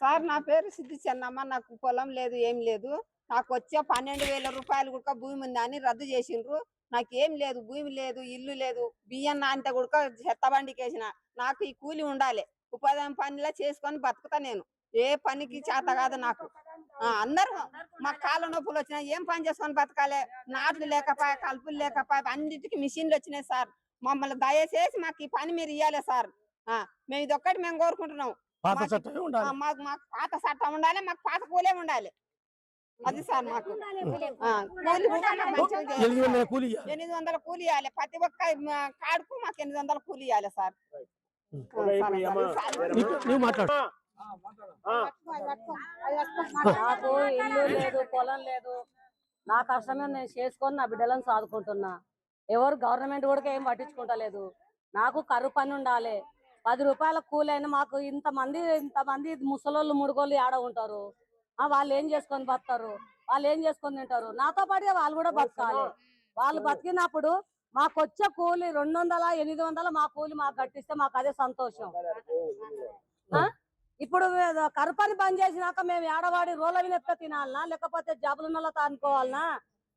Sir నా పేరు సిద్ధి చెన్నమ్మ నాకు పొలం లేదు ఏం లేదు. నాకు వచ్చే పన్నెండు వేల రూపాయలు కూడా భూమి ఉంది అని రద్దు చేసిండ్రు. నాకు ఏం లేదు భూమి లేదు ఇల్లు లేదు బియ్యం నాంత కూడా చెత్త వేసిన. నాకు ఈ కూలి ఉండాలి. ఉపాధి పనిలా చేసుకొని బతుకుతా నేను. ఏ పనికి చేత కాదు నాకు. ఆ, అందరూ మా కాళ్ళ నొప్పులు వచ్చినా ఏం పని చేసుకొని బతకాలి? నాట్లు లేకపోయా కలుపులు లేకపోయా అన్నిటికీ మిషన్లు వచ్చినాయి సార్. మమ్మల్ని దయచేసి మాకు ఈ పని మీరు ఇవ్వాలి సార్. ఆ, మేము ఇది ఒక్కటి మేము కోరుకుంటున్నాం. పాత చట్టమే ఉండాలి. మాకు మాకు పాత చట్టం ఉండాలి మాకు పాత కూలే ఉండాలి. అది సార్ మాకు. ఎనిమిది వందల. కూలి ఇయ్యాలి. ఎనిమిది వందల కూలి ఇవ్వాలి. ప్రతి ఒక్క మా కాడుకు మాకు ఎనిమిది వందల కూలి ఇవ్వాలి సార్. నువ్వు మాట్లాడు. నాకు ఇల్లు లేదు పొలం లేదు. నా కష్టమే నేను చేసుకొని నా బిడ్డలను సాదుకుంటున్నా. ఎవరు గవర్నమెంట్ కూడా ఏం పట్టించుకుంటలేదు. నాకు కరువు పని ఉండాలి. పది రూపాయల కూలైనా మాకు ఇంతమంది ఇంతమంది ముసలోళ్ళు ముడుగోళ్ళు ఆడ ఉంటారు? వాళ్ళు ఏం చేసుకొని బతారు వాళ్ళు ఏం చేసుకొని తింటారు? నాతో పాటుగా వాళ్ళు కూడా బతకాలి. వాళ్ళు బతికినప్పుడు మాకు వచ్చే కూలి రెండు వందల ఎనిమిది వందల మా కూలి మాకు కట్టిస్తే మాకు అదే సంతోషం? ఇప్పుడు కరుపని బంద్ చేసినాక మేము ఏడవాడి రోల వినెత్త తినాలనా? లేకపోతే జాబులు ఉన్నలతో అనుకోవాలనా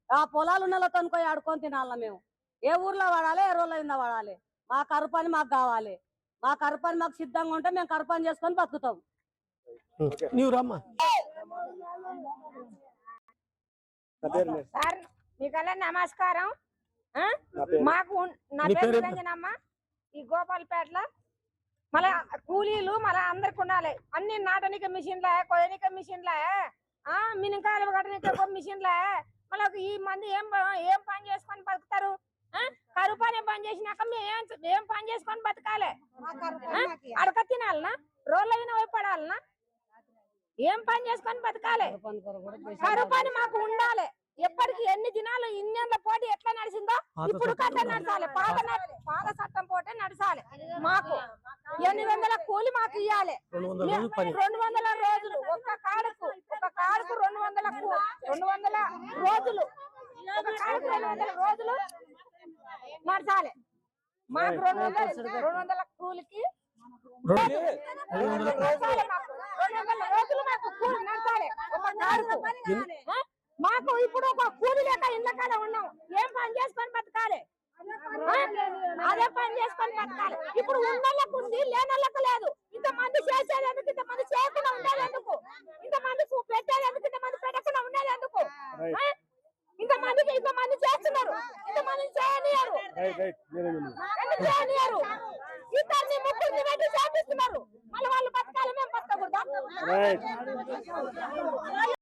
ఆ పొలాలు ఉన్నలతో అనుకో ఆడుకొని తినాలనా మేము? ఏ ఊర్లో వాడాలి ఏ రోల మీద వాడాలి? మా కరుపని మాకు కావాలి. మా కరుపని మాకు సిద్ధంగా ఉంటే మేము కరుపని చేసుకొని బతుకుతాం. నీవు రమ్మా. సార్ మీకల్లా నమస్కారం? ఆ? మాకు నా పేరు? నిరంజనమ్మ ఈ గోపాలపేటలో. మళ్ళా కూలీలు మళ్ళా అందరికి ఉండాలి. అన్ని నాటనిక మిషన్లే కొయ్యనిక మిషన్లే ఆ? మినకాయలు కట్టనిక మిషన్లే. మళ్ళీ ఈ మంది ఏం ఏం పని చేసుకొని బతుకుతారు? ఆ? కరువు పని మేము ఏం ఏం పని చేసుకొని బతకాలి? అడక తినాలనా? రోడ్ల మీద పోయి పడాలనా? ఏం పని చేసుకొని బతకాలి. కరువు పని మాకు ఉండాలి. ఎప్పటికి ఎన్ని దినాలు ఇన్నేళ్ళ పోటీ ఎట్లా నడిచిందో ఇప్పుడు కట్ట నడచాలి. పాత నడ- పాత చట్టం పోటే నడచాలి. మాకు ఎనిమిది వందల కూలి మాకు ఇవ్వాలి రెండు వందల రోజులు ఒక్క కాడుకు ఒక కాడుకు రెండు వందల కూ- రెండు వందల రోజులు. ఒక కాడుకు రెండు వందల రోజులు నడచాలి. మాకు రెండు వందల రెండు వందల కూలికి మాకు. ఇప్పుడు ఒక కూలి లేక ఇళ్ళ కాడ ఉన్నాం. ఏం పని చేసుకొని బతకాలి? అదే పని చేసుకొని బతకాలి. ఇప్పుడు ఉన్నోళ్ళకు ఉంది లేనోళ్ళకు లేదు. ఇంతమంది చేసేది ఎందుకు? ఇంతమంది చేయకుండా ఉండేది ఎందుకు ఇంతమంది కు- పెట్టేది ఎందుకు ఇంతమంది పెట్టకుండా ఉండేది ఎందుకు ఆ? ఇంతమందికి ఇంతమంది చేస్తున్నారు ఇంతమంది చేయనియరు ఎందుకు చేయనియరు ఇద్దరిని ముగ్గురిని పెట్టి చేపిస్తున్నారు మళ్ళీ వాళ్ళు బతకాలి మేము బతకకూడదా.